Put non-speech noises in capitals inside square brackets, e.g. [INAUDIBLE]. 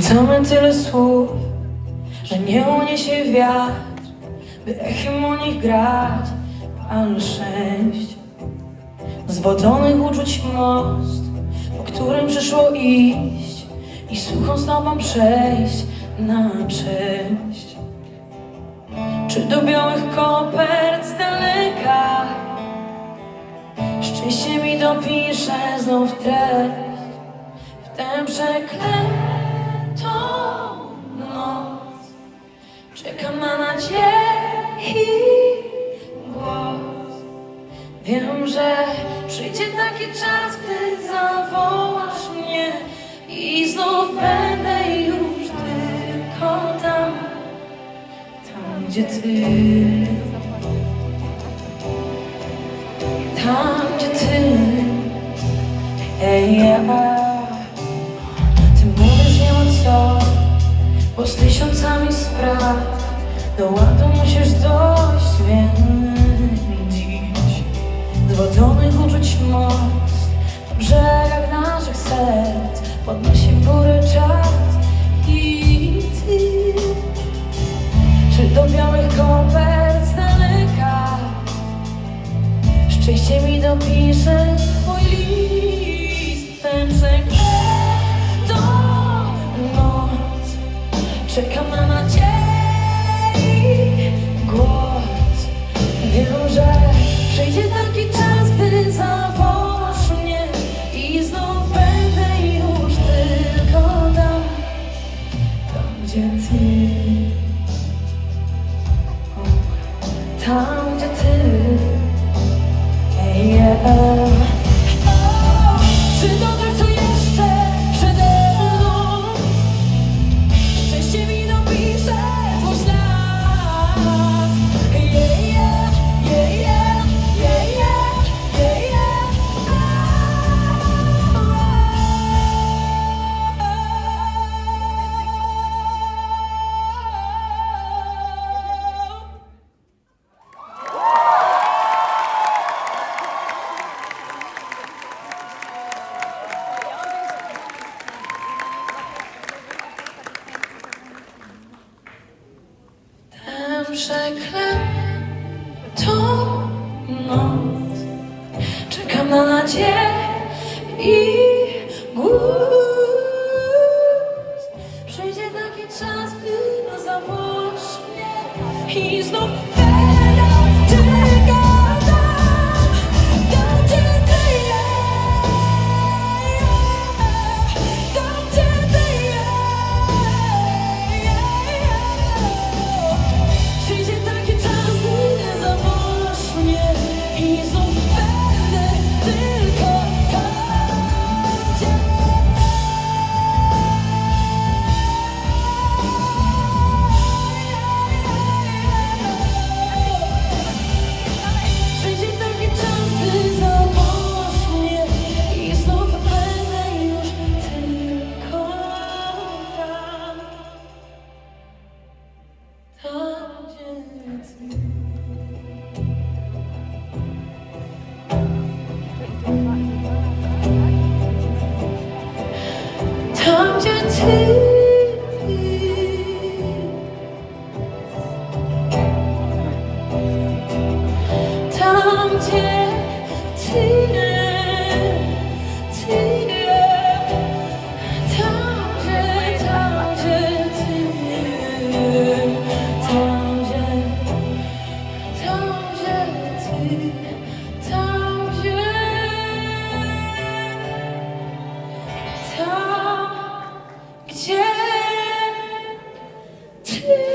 Rzucamy tyle słów, że nie uniesie wiatr, by echem o nich grać, ale sześć zwodzonych uczuć most, po którym przyszło iść i suchą stopą przejść na cześć. Czy do białych kopert z daleka szczęście mi dopisze znów treść w tę przeklętą noc. Czekam na nadziei głos. Wiem, że przyjdzie taki czas, gdy zawołasz mnie i znów będę już tylko tam, tam gdzie ty. Tam gdzie ty. Ej, ja. Bo z tysiącami spraw do ładu musisz dojść, więc dziś zwodzonych uczuć most po brzegach naszych serc podnosi w górę czas i czy do białych kopert z daleka? Szczęście mi dopisze twój list ten tam gdzie ty. rzekle to noc. Czekam na nadzieję i głód. Przyjdzie taki czas, by nas zawołać mnie i znów come to tea. Yeah. [LAUGHS]